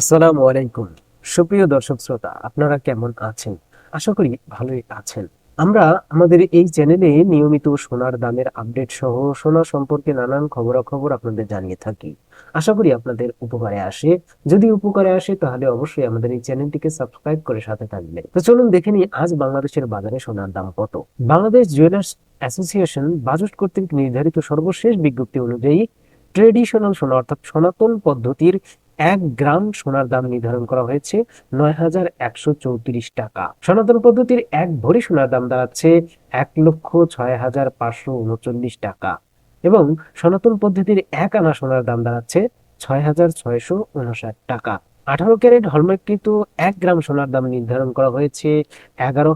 আসসালামু আলাইকুম। সুপ্রিয় দর্শক শ্রোতা, আপনারা কেমন আছেন? আশা করি ভালোই আছেন। আমরা আমাদের এই চ্যানেলে নিয়মিত সোনার দামের আপডেট সহ সোনা সম্পর্কে নানান খবরাখবর আপনাদের জানিয়ে থাকি। আশা করি আপনাদের উপকারে আসে। যদি উপকারে আসে, তাহলে অবশ্যই আমাদের এই চ্যানেলটিকে সাবস্ক্রাইব করে সাথে থাকবেন। তো চলুন দেখে নিই, আজ বাংলাদেশের বাজারে সোনার দাম কত? বাংলাদেশ জুয়েলার্স অ্যাসোসিয়েশন বাজেট কর্তৃক নির্ধারিত সর্বশেষ বিজ্ঞপ্তি অনুযায়ী ট্রেডিশনাল সোনা, অর্থাৎ সনাতন পদ্ধতির এক গ্রাম সোনার দাম নির্ধারণ করা হয়েছে নয় হাজার একশো চৌত্রিশ টাকা। সনাতন পদ্ধতির এক ভরি সোনার দাম দাঁড়াচ্ছে এক লক্ষ ছয় হাজার পাঁচশো উনচল্লিশ টাকা এবং সনাতন পদ্ধতির এক আনা সোনার দাম দাঁড়াচ্ছে ছয় হাজার ছয়শো উনষাট টাকা। আঠারো ক্যারেট হলমার্ককৃত এক গ্রাম সোনার দাম নির্ধারণ করা হয়েছে এগারো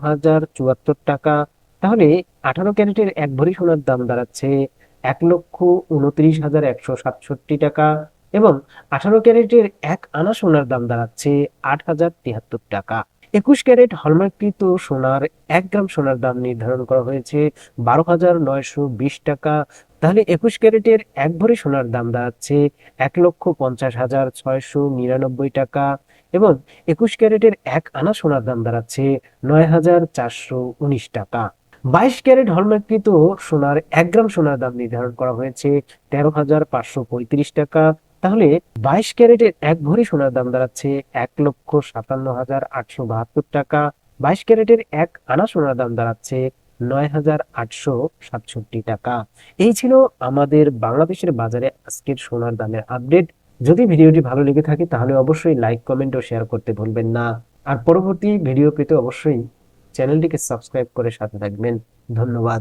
টাকা। তাহলে আঠারো ক্যারেটের এক ভরি সোনার দাম দাঁড়াচ্ছে এক লক্ষ উনত্রিশ হাজার একশো সাতষট্টি টাকা এবং আঠারো ক্যারেটের এক আনা সোনার দাম দাঁড়াচ্ছে আট হাজার তিয়াত্তর টাকা। একুশ ক্যারেট হলমার্ককৃত সোনার এক গ্রাম সোনার দাম নির্ধারণ করা হয়েছে বারো হাজার নয়শো বিশ টাকা। তাহলে একুশ ক্যারেটের এক ভরি সোনার দাম দাঁড়াচ্ছে এক লক্ষ পঞ্চাশ হাজার ছয়শো নিরানব্বই টাকা এবং একুশ ক্যারেটের এক আনা সোনার দাম দাঁড়াচ্ছে নয় হাজার চারশো উনিশ টাকা। বাইশ ক্যারেট হলমার্ককৃত সোনার এক গ্রাম সোনার দাম নির্ধারণ করা হয়েছে তেরো হাজার পাঁচশো পঁয়ত্রিশ টাকা। তাহলে বাইশ ক্যারেটের এক ভরি সোনার দাম দাঁড়াচ্ছে এক লক্ষ সাতান্ন হাজার আটশো বাহাত্তর টাকা। বাইশ ক্যারেটের এক আনা সোনার দাম দাঁড়াচ্ছে নয় হাজার আটশো সাতষট্টি টাকা। এই ছিল আমাদের বাংলাদেশের বাজারে আজকের সোনার দামের আপডেট। যদি ভিডিওটি ভালো লেগে থাকে তাহলে অবশ্যই লাইক, কমেন্ট ও শেয়ার করতে ভুলবেন না। আর পরবর্তী ভিডিও পেতে অবশ্যই চ্যানেলটিকে সাবস্ক্রাইব করে সাথে থাকবেন ধন্যবাদ